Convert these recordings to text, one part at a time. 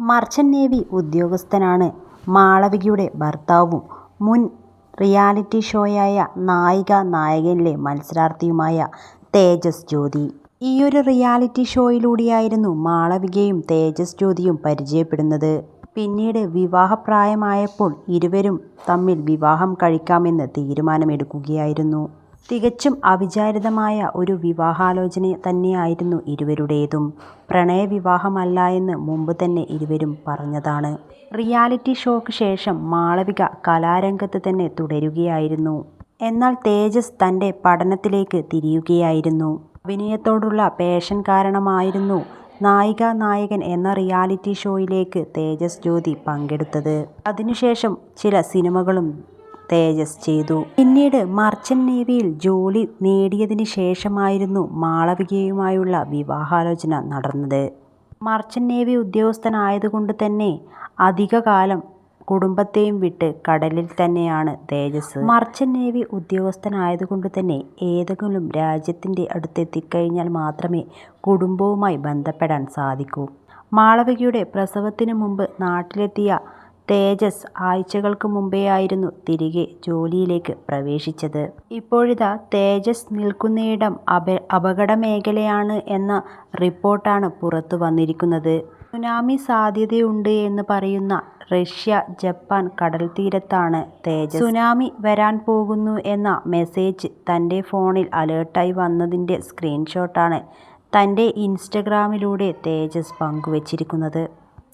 Merchant navy ഉദ്യോഗസ്ഥനാണ് മാളവികയുടെ ഭർത്താവും മുൻ റിയാലിറ്റി ഷോയായ നായിക നായകനിലെ മത്സരാർത്ഥിയുമായ തേജസ് ജ്യോതി. ഈ ഒരു റിയാലിറ്റി ഷോയിലൂടെയായിരുന്നു മാളവികയും തേജസ് ജ്യോതിയും പരിചയപ്പെടുന്നത്. പിന്നീട് വിവാഹപ്രായമായപ്പോൾ ഇരുവരും തമ്മിൽ വിവാഹം കഴിക്കാമെന്ന് തീരുമാനമെടുക്കുകയായിരുന്നു. തികച്ചും അവിചാരിതമായ ഒരു വിവാഹാലോചന തന്നെയായിരുന്നു ഇരുവരുടേതും. പ്രണയവിവാഹമല്ല എന്ന് മുമ്പ് തന്നെ ഇരുവരും പറഞ്ഞതാണ്. റിയാലിറ്റി ഷോക്ക് ശേഷം മാളവിക കലാരംഗത്ത് തന്നെ തുടരുകയായിരുന്നു. എന്നാൽ തേജസ് തന്റെ പഠനത്തിലേക്ക് തിരിയുകയായിരുന്നു. അഭിനയത്തോടുള്ള പേഷൻ കാരണമായിരുന്നു നായിക നായകൻ എന്ന റിയാലിറ്റി ഷോയിലേക്ക് തേജസ് ജ്യോതി പങ്കെടുത്തത്. അതിനുശേഷം ചില സിനിമകളും തേജസ് ചെയ്തു. പിന്നീട് മർച്ചന്റ് നേവിയിൽ ജോലി നേടിയതിനു ശേഷമായിരുന്നു മാളവികയുമായുള്ള വിവാഹാലോചന നടന്നത്. മർച്ചന്റ് നേവി ഉദ്യോഗസ്ഥനായതുകൊണ്ട് തന്നെ അധികകാലം കുടുംബത്തെയും വിട്ട് കടലിൽ തന്നെയാണ് തേജസ്. മർച്ചന്റ് നേവി ഉദ്യോഗസ്ഥനായതുകൊണ്ട് തന്നെ ഏതെങ്കിലും രാജ്യത്തിന്റെ അടുത്തെത്തിക്കഴിഞ്ഞാൽ മാത്രമേ കുടുംബവുമായി ബന്ധപ്പെടാൻ സാധിക്കൂ. മാളവികയുടെ പ്രസവത്തിന് മുമ്പ് നാട്ടിലെത്തിയ തേജസ് ആഴ്ചകൾക്ക് മുമ്പേയായിരുന്നു തിരികെ ജോലിയിലേക്ക് പ്രവേശിച്ചത്. ഇപ്പോഴിതാ തേജസ് നിൽക്കുന്നയിടം അപ അപകട മേഖലയാണ് എന്ന റിപ്പോർട്ടാണ് പുറത്തു വന്നിരിക്കുന്നത് സുനാമി സാധ്യതയുണ്ട് എന്ന് പറയുന്ന റഷ്യ ജപ്പാൻ കടൽ തീരത്താണ് തേജസ്. സുനാമി വരാൻ പോകുന്നു എന്ന മെസ്സേജ് തന്റെ ഫോണിൽ അലേർട്ടായി വന്നതിന്റെ സ്ക്രീൻഷോട്ടാണ് തന്റെ ഇൻസ്റ്റഗ്രാമിലൂടെ തേജസ് പങ്കുവച്ചിരിക്കുന്നത്.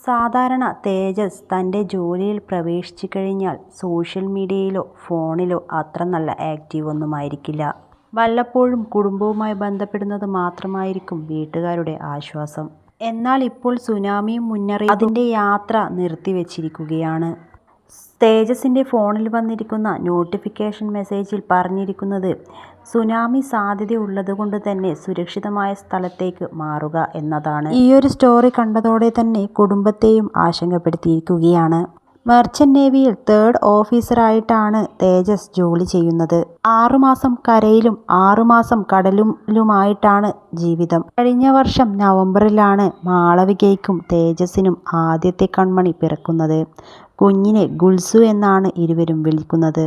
സാധാരണ തേജസ് തന്റെ ജോലിയിൽ പ്രവേശിച്ചു കഴിഞ്ഞാൽ സോഷ്യൽ മീഡിയയിലോ ഫോണിലോ അത്ര നല്ല ആക്ടീവ് ഒന്നുമായിരിക്കില്ല. വല്ലപ്പോഴും കുടുംബവുമായി ബന്ധപ്പെടുന്നത് മാത്രമായിരിക്കും വീട്ടുകാരുടെ ആശ്വാസം. എന്നാൽ ഇപ്പോൾ സുനാമിയും മുന്നറിയിപ്പ് അതിന്റെ യാത്ര നിർത്തിവച്ചിരിക്കുകയാണ്. തേജസിന്റെ ഫോണിൽ വന്നിരിക്കുന്ന നോട്ടിഫിക്കേഷൻ മെസ്സേജിൽ പറഞ്ഞിരിക്കുന്നത് സുനാമി സാധ്യത ഉള്ളതുകൊണ്ട് തന്നെ സുരക്ഷിതമായ സ്ഥലത്തേക്ക് മാറുക എന്നതാണ്. ഈ ഒരു സ്റ്റോറി കണ്ടതോടെ തന്നെ കുടുംബത്തെയും ആശങ്കപ്പെടുത്തിയിരിക്കുകയാണ്. മർച്ചന്റ് നേവിയിൽ തേർഡ് ഓഫീസറായിട്ടാണ് തേജസ് ജോലി ചെയ്യുന്നത്. ആറുമാസം കരയിലും ആറുമാസം കടലിലുമായിട്ടാണ് ജീവിതം. കഴിഞ്ഞ വർഷം നവംബറിലാണ് മാളവികയ്ക്കും തേജസിനും ആദ്യത്തെ കൺമണി പിറക്കുന്നത്. കുഞ്ഞിനെ ഗുൽസു എന്നാണ് ഇരുവരും വിളിക്കുന്നത്.